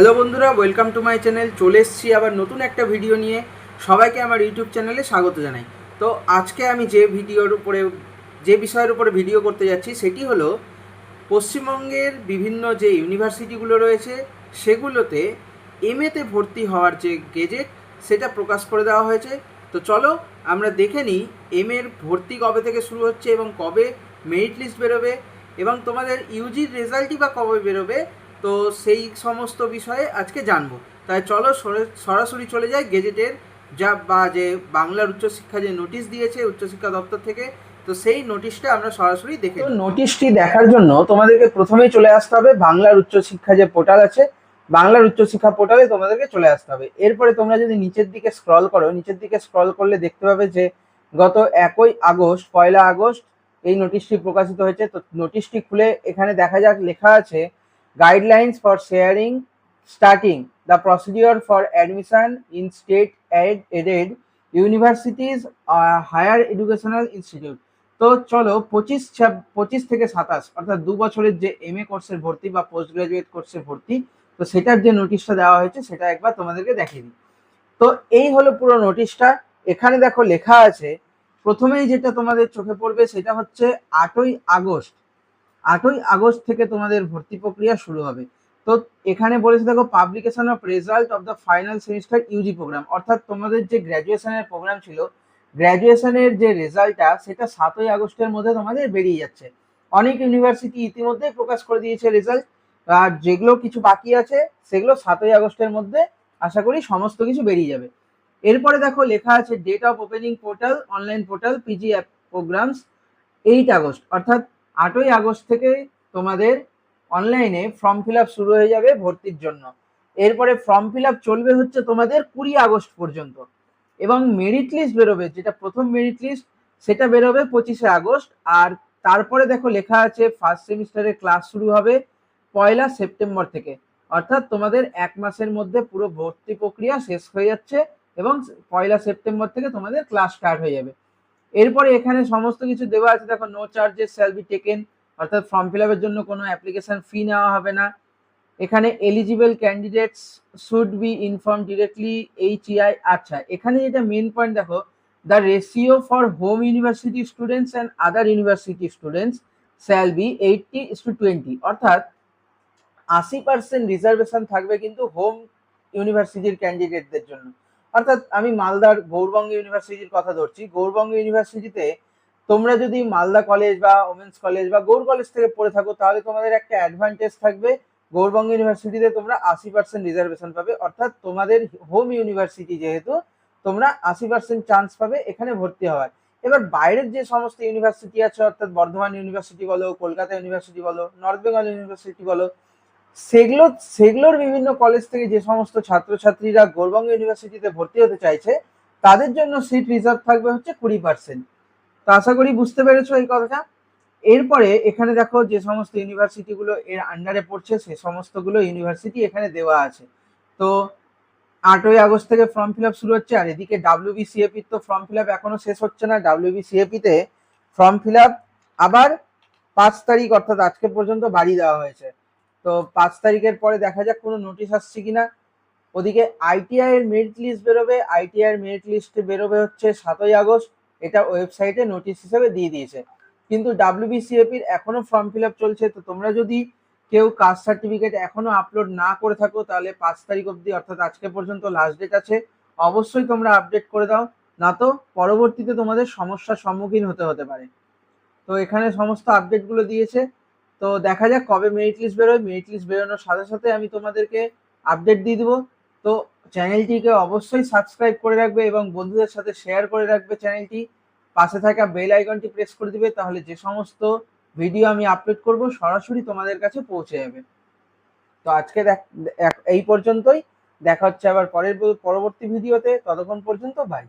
Hello বন্ধুরা welcome to my channel চলে এসেছি আবার নতুন একটা ভিডিও নিয়ে। সবাইকে আমার ইউটিউব চ্যানেলে স্বাগত জানাই। তো আজকে আমি যে ভিডিওর উপরে, যে বিষয়ের উপরে ভিডিও করতে যাচ্ছি, সেটি হলো পশ্চিমবঙ্গের বিভিন্ন যে ইউনিভার্সিটিগুলো রয়েছে, সেগুলোতে এমএতে ভর্তি হওয়ার যে গেজেট সেটা প্রকাশ করে দেওয়া হয়েছে। তো চলো, আমরা দেখে নিই এম এর ভর্তি কবে থেকে শুরু হচ্ছে এবং কবে মেরিট লিস্ট বেরোবে এবং তোমাদের ইউজির রেজাল্টই বা কবে বেরোবে তো সেই সমস্ত বিষয়ে আজকে জানব। তাই চলো সরে- সরাসরি চলে যাই গেজেটের। যা বা যে বাংলার উচ্চশিক্ষা যে নোটিশ দিয়েছে উচ্চশিক্ষা দপ্তর থেকে তো সেই নোটিশটা আমরা সরাসরি দেখে নোটিশটি দেখার জন্য তোমাদেরকে প্রথমেই চলে আসতে হবে বাংলার উচ্চশিক্ষা যে পোর্টাল আছে বাংলার উচ্চশিক্ষা পোর্টালে তোমাদেরকে চলে আসতে হবে। এরপরে তোমরা যদি নিচের দিকে স্ক্রল করো নিচের দিকে স্ক্রল করলে দেখতে পাবে যে গত একই আগস্ট পয়লা আগস্ট এই নোটিশটি প্রকাশিত হয়েছে। তো নোটিশটি খুলে এখানে দেখা যাক লেখা আছে guidelines for sharing starting the procedure for admission in state aided universities higher educational institute তো চলো পঁচিশ পঁচিশ থেকে সাতাশ, অর্থাৎ দু বছরের যে এম এ কোর্সের ভর্তি বা পোস্ট গ্রাজুয়েট কোর্সের ভর্তি, তো সেটার যে নোটিশটা দেওয়া হয়েছে, সেটা একবার তোমাদেরকে দেখিয়ে দিই। তো এই হলো পুরো নোটিশটা এখানে দেখো লেখা আছে, প্রথমেই যেটা তোমাদের চোখে পড়বে সেটা হচ্ছে আটই আগস্ট আটই আগস্ট থেকে তোমাদের ভর্তি প্রক্রিয়া শুরু হবে। তো এখানে বলেছে দেখো publication of result of the final semester UG programme অর্থাৎ তোমাদের যে গ্র্যাজুয়েশনের প্রোগ্রাম ছিল গ্র্যাজুয়েশনের যে রেজাল্টটা সেটা সাতই আগস্টের মধ্যে তোমাদের বেরিয়ে যাচ্ছে। অনেক ইউনিভার্সিটি ইতিমধ্যেই প্রকাশ করে দিয়েছে রেজাল্ট আর যেগুলো কিছু বাকি আছে, সেগুলো সাতই আগস্টের মধ্যে আশা করি সমস্ত কিছু বেরিয়ে যাবে। এরপরে দেখো, লেখা আছে date of opening portal online portal PG app programmes eight August. অর্থাৎ আটই আগস্ট থেকে তোমাদের অনলাইনে ফর্ম ফিল শুরু হয়ে যাবে ভর্তির জন্য। এরপরে ফর্ম ফিল চলবে হচ্ছে তোমাদের কুড়ি আগস্ট পর্যন্ত। এবং মেরিট লিস্ট বেরোবে, যেটা প্রথম মেরিট লিস্ট সেটা বেরোবে পঁচিশে আগস্ট। আর তারপরে দেখো লেখা আছে ফার্স্ট সেমিস্টারের ক্লাস শুরু হবে পয়লা সেপ্টেম্বর থেকে। অর্থাৎ তোমাদের এক মাসের মধ্যে পুরো ভর্তি প্রক্রিয়া শেষ হয়ে যাচ্ছে এবং পয়লা সেপ্টেম্বর থেকে তোমাদের ক্লাস স্টার্ট হয়ে যাবে। এরপরে এখানে সমস্ত কিছু দেওয়া আছে। দেখো no charges shall be taken অর্থাৎ ফর্ম ফিল আপের জন্য কোনো অ্যাপ্লিকেশন ফি নেওয়া হবে না। এখানে eligible candidates should be inform directly HEI আচ্ছা এখানে যেটা মেন পয়েন্ট দেখো the ratio for home university students and other university students shall be eighty two twenty অর্থাৎ আশি পার্সেন্ট রিজার্ভেশন থাকবে কিন্তু হোম ইউনিভার্সিটির ক্যান্ডিডেটদের জন্য। অর্থাৎ আমি মালদার গৌরবঙ্গ ইউনিভার্সিটির কথা ধরছি। গৌরবঙ্গ ইউনিভার্সিটিতে তোমরা যদি মালদা কলেজ বা ওমেন্স কলেজ বা গৌর কলেজ থেকে পড়ে থাকো, তাহলে তোমাদের একটা অ্যাডভান্টেজ থাকবে। গৌরবঙ্গ ইউনিভার্সিটিতে তোমরা আশি পার্সেন্ট রিজার্ভেশন পাবে। অর্থাৎ তোমাদের হোম ইউনিভার্সিটি যেহেতু, তোমরা আশি পার্সেন্ট চান্স পাবে এখানে ভর্তি হওয়ার। এবার বাইরের যে সমস্ত ইউনিভার্সিটি আছে, অর্থাৎ বর্ধমান ইউনিভার্সিটি বলো, কলকাতা ইউনিভার্সিটি বলো নর্থ বেঙ্গল ইউনিভার্সিটি বলো সেগুলো, সেগুলোর বিভিন্ন কলেজ থেকে যে সমস্ত ছাত্রছাত্রীরা গৌরবঙ্গ ইউনিভার্সিটিতে ভর্তি হতে চাইছে, তাদের জন্য সিট রিজার্ভ থাকবে হচ্ছে কুড়ি পার্সেন্ট তো আশা করি বুঝতে পেরেছ এই কথাটা? এরপরে এখানে দেখো যে সমস্ত ইউনিভার্সিটিগুলো এর আন্ডারে পড়ছে, সে সমস্তগুলো ইউনিভার্সিটি এখানে দেওয়া আছে। তো আটই আগস্ট থেকে ফর্ম ফিল শুরু হচ্ছে, আর এদিকে ডাব্লিউ বিসিএপির তো ফর্ম ফিল এখনও শেষ হচ্ছে না। ডাব্লিউ বিসিএপিতে ফর্ম ফিল আবার পাঁচ তারিখ অর্থাৎ আজকে পর্যন্ত বাড়িয়ে দেওয়া হয়েছে। তো পাঁচ তারিখের পরে দেখা যাক কোনো নোটিশ আসছে কিনা। ওদিকে আইটিআই এর মেরিট লিস্ট বেরোবে। আইটিআই এর মেরিট লিস্ট বেরোবে হচ্ছে সাতই আগস্ট। এটা ওয়েবসাইটে নোটিশ হিসেবে দিয়ে দিয়েছে। কিন্তু ডাব্লিউবিসিএপির এখনও ফর্ম ফিল আপ চলছে। তো তোমরা যদি কেউ কাস্ট সার্টিফিকেট এখনও আপলোড না করে থাকো, তাহলে পাঁচ তারিখ অবধি, অর্থাৎ আজকে পর্যন্ত লাস্ট ডেট আছে। অবশ্যই তোমরা আপডেট করে দাও। না তো, পরবর্তীতে তোমাদের সমস্যার সম্মুখীন হতে হতে পারে। তো এখানে সমস্ত আপডেটগুলো দিয়েছে। তো দেখা যাক কবে মেরিট লিস্ট বেরোয়। মেরিট লিস্ট বেরোনোর সাথে সাথে আমি তোমাদেরকে আপডেট দিয়ে দেবো। তো চ্যানেলটিকে অবশ্যই সাবস্ক্রাইব করে রাখবে এবং বন্ধুদের সাথে শেয়ার করে রাখবে চ্যানেলটি পাশে থাকা বেল আইকনটি প্রেস করে দিবে, তাহলে যে সমস্ত ভিডিও আমি আপলোড করব, সরাসরি তোমাদের কাছে পৌঁছে যাবে। তো আজকে এই পর্যন্তই। দেখা হচ্ছে আবার পরের পরবর্তী ভিডিওতে ততক্ষণ পর্যন্ত বাই